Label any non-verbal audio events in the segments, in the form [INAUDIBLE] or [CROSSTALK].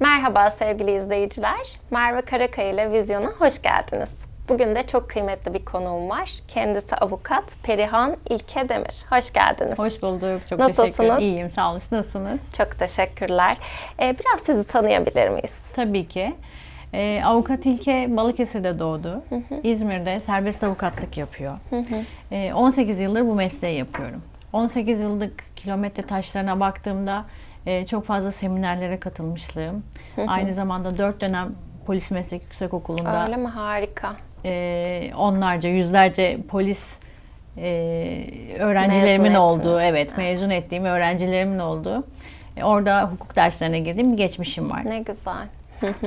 Merhaba sevgili izleyiciler. Merve Karakaya ile Vizyon'a hoş geldiniz. Bugün de çok kıymetli bir konuğum var. Kendisi avukat Perihan İlke Demir. Hoş geldiniz. Hoş bulduk. Çok Nasılsınız? teşekkür ederim. İyiyim. Sağ olun. Nasılsınız? Çok teşekkürler. Ee, biraz sizi tanıyabilir miyiz? Tabii ki. Ee, avukat İlke Balıkesir'de doğdu. İzmir'de serbest avukatlık yapıyor. Ee, 18 yıldır bu mesleği yapıyorum. 18 yıllık kilometre taşlarına baktığımda e, çok fazla seminerlere katılmışlığım. Aynı zamanda 4 dönem polis meslek yüksek okulunda Öyle mi? Harika. e, onlarca, yüzlerce polis e, öğrencilerimin Mezun olduğu, ettiniz. evet mezun ettiğim öğrencilerimin olduğu. e, orada hukuk derslerine girdiğim bir geçmişim var. Ne güzel.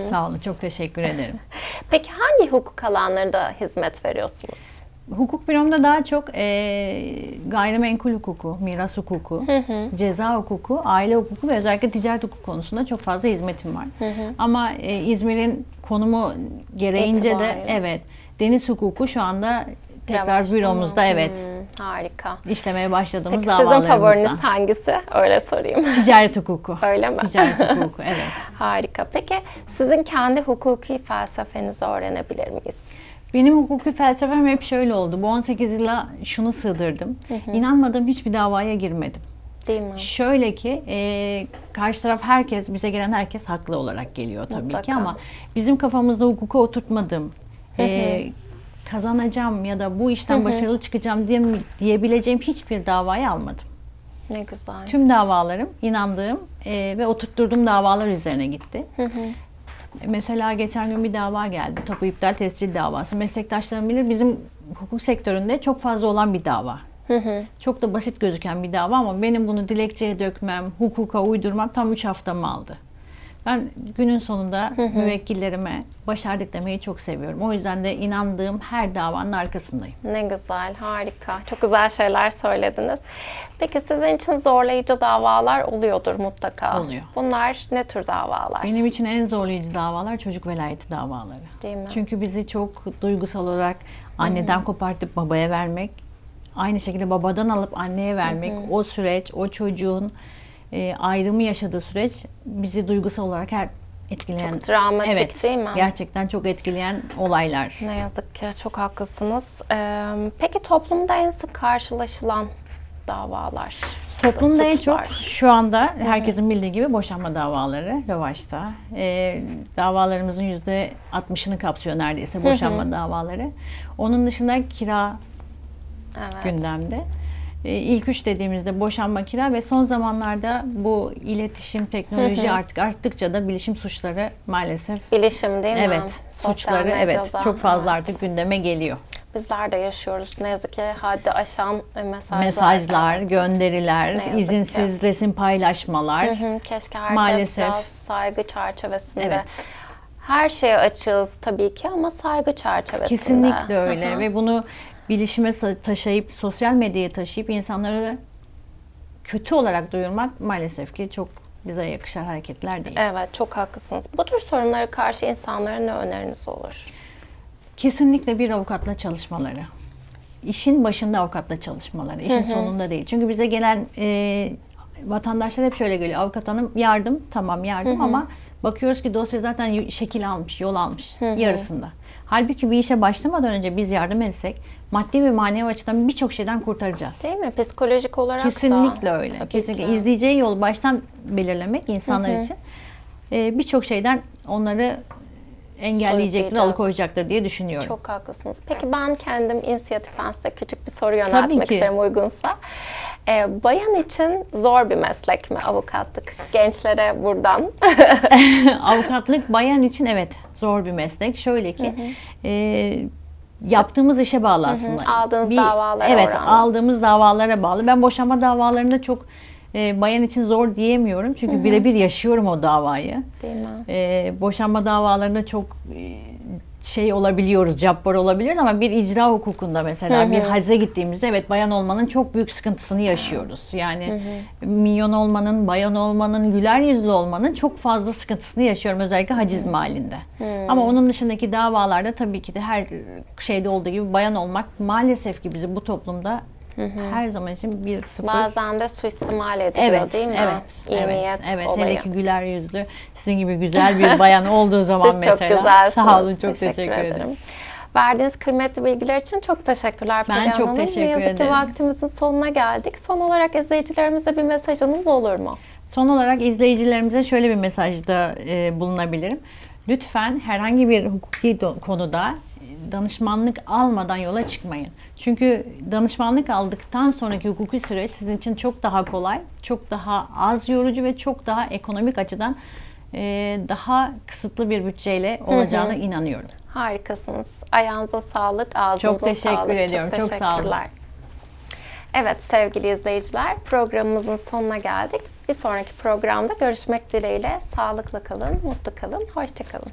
Sağ olun, çok teşekkür ederim. [LAUGHS] Peki hangi hukuk alanlarında hizmet veriyorsunuz? Hukuk büromda daha çok e, gayrimenkul hukuku, miras hukuku, ceza hukuku, aile hukuku ve özellikle ticaret hukuku konusunda çok fazla hizmetim var. Ama e, İzmir'in konumu gereğince de İtibariyle. evet deniz hukuku şu anda tekrar büromuzda evet Hmm, harika. işlemeye başladığımız Peki sizin favoriniz hangisi? Öyle sorayım. [LAUGHS] Ticaret hukuku. Öyle mi? Ticaret [LAUGHS] hukuku evet. Harika. Peki sizin kendi hukuki felsefenizi öğrenebilir miyiz? Benim hukuki felsefem hep şöyle oldu. Bu 18 yıla şunu sığdırdım. İnanmadığım hiçbir davaya girmedim. Değil mi? Şöyle ki e, karşı taraf herkes, bize gelen herkes haklı olarak geliyor tabii Mutlaka. ki ama bizim kafamızda hukuku oturtmadığım, e, kazanacağım ya da bu işten başarılı çıkacağım diye, diyebileceğim hiçbir davayı almadım. Ne güzel. Tüm davalarım inandığım e, ve oturtturduğum davalar üzerine gitti. Mesela geçen gün bir dava geldi. Tapu iptal tescil davası. Meslektaşlarım bilir bizim hukuk sektöründe çok fazla olan bir dava. Çok da basit gözüken bir dava ama benim bunu dilekçeye dökmem, hukuka uydurmam tam 3 haftamı aldı. Ben günün sonunda müvekkillerime başardık demeyi çok seviyorum. O yüzden de inandığım her davanın arkasındayım. Ne güzel, harika. Çok güzel şeyler söylediniz. Peki sizin için zorlayıcı davalar oluyordur mutlaka. Oluyor. Bunlar ne tür davalar? Benim için en zorlayıcı davalar çocuk velayeti davaları. Değil mi? Çünkü bizi çok duygusal olarak anneden kopartıp babaya vermek, aynı şekilde babadan alıp anneye vermek, o süreç, o çocuğun e, ayrımı yaşadığı süreç bizi duygusal olarak her etkileyen, Çok travmatik evet, değil mi? Gerçekten çok etkileyen olaylar. Ne yazık ki çok haklısınız. Ee, peki toplumda en sık karşılaşılan davalar? Toplumda en çok şu anda herkesin bildiği gibi boşanma davaları revaçta. Ee, davalarımızın yüzde 60'ını kapsıyor neredeyse boşanma davaları. Onun dışında kira evet. gündemde. Ee, İlk üç dediğimizde boşanma kira ve son zamanlarda bu iletişim teknoloji artık arttıkça da bilişim suçları maalesef Bilişim değil mi? evet Sosyal suçları evet çok fazla Evet. artık gündeme geliyor. Bizler de yaşıyoruz. Ne yazık ki haddi aşan e, mesajlar. Mesajlar, Evet. gönderiler, izinsiz resim paylaşmalar. Hı hı, Keşke herkes Maalesef. biraz saygı çerçevesinde. Evet. Her şeye açığız tabii ki ama saygı çerçevesinde. Kesinlikle öyle Hı hı. ve bunu bilişime taşıyıp sosyal medyaya taşıyıp insanları kötü olarak duyurmak maalesef ki çok bize yakışan hareketler değil. Evet çok haklısınız. Bu tür sorunlara karşı insanlara ne öneriniz olur? Kesinlikle bir avukatla çalışmaları. İşin başında avukatla çalışmaları, işin sonunda değil. Çünkü bize gelen e, vatandaşlar hep şöyle geliyor. Avukat hanım yardım, tamam yardım ama bakıyoruz ki dosya zaten şekil almış, yol almış yarısında. Halbuki bir işe başlamadan önce biz yardım etsek maddi ve manevi açıdan birçok şeyden kurtaracağız. Değil mi? Psikolojik olarak da. Kesinlikle öyle. Tabii Kesinlikle ki. izleyeceği yolu baştan belirlemek insanlar için e, birçok şeyden onları engelleyecektir, alıkoyacaktır diye düşünüyorum. Çok haklısınız. Peki ben kendim inisiyatiften size küçük bir soru yöneltmek isterim uygunsa. Ee, bayan için zor bir meslek mi avukatlık? Gençlere buradan. [LAUGHS] Avukatlık bayan için evet zor bir meslek. Şöyle ki e, yaptığımız işe bağlı aslında. Aldığınız davalara Evet oranla. aldığımız davalara bağlı. Ben boşanma davalarında çok e, bayan için zor diyemiyorum. Çünkü birebir yaşıyorum o davayı. Değil mi? E, boşanma davalarında çok e, şey olabiliyoruz, cabbar olabiliyoruz ama bir icra hukukunda mesela bir hacze gittiğimizde evet bayan olmanın çok büyük sıkıntısını yaşıyoruz. Yani minyon olmanın, bayan olmanın, güler yüzlü olmanın çok fazla sıkıntısını yaşıyorum özellikle haciz mahallinde. Ama onun dışındaki davalarda tabii ki de her şeyde olduğu gibi bayan olmak maalesef ki bizi bu toplumda her zaman için bir sıfır. Bazen de suistimal ediliyor Evet, değil mi? evet, İyi evet, niyet evet. olayı. Hele ki güler yüzlü, sizin gibi güzel bir bayan olduğu zaman Siz mesela. çok güzelsiniz. Sağ olun, çok teşekkür, ederim. Verdiğiniz kıymetli bilgiler için çok teşekkürler Ben Perihan çok Hanım. teşekkür ne yazık ki ederim. vaktimizin sonuna geldik. Son olarak izleyicilerimize bir mesajınız olur mu? Son olarak izleyicilerimize şöyle bir mesajda e, bulunabilirim. Lütfen herhangi bir hukuki konuda danışmanlık almadan yola çıkmayın. Çünkü danışmanlık aldıktan sonraki hukuki süreç sizin için çok daha kolay, çok daha az yorucu ve çok daha ekonomik açıdan e, daha kısıtlı bir bütçeyle olacağına inanıyorum. Harikasınız. Ayağınıza sağlık, ağzınıza Çok teşekkür sağlık. ediyorum. Çok sağ olun. Evet sevgili izleyiciler programımızın sonuna geldik. Bir sonraki programda görüşmek dileğiyle. Sağlıkla kalın, mutlu kalın, hoşça kalın.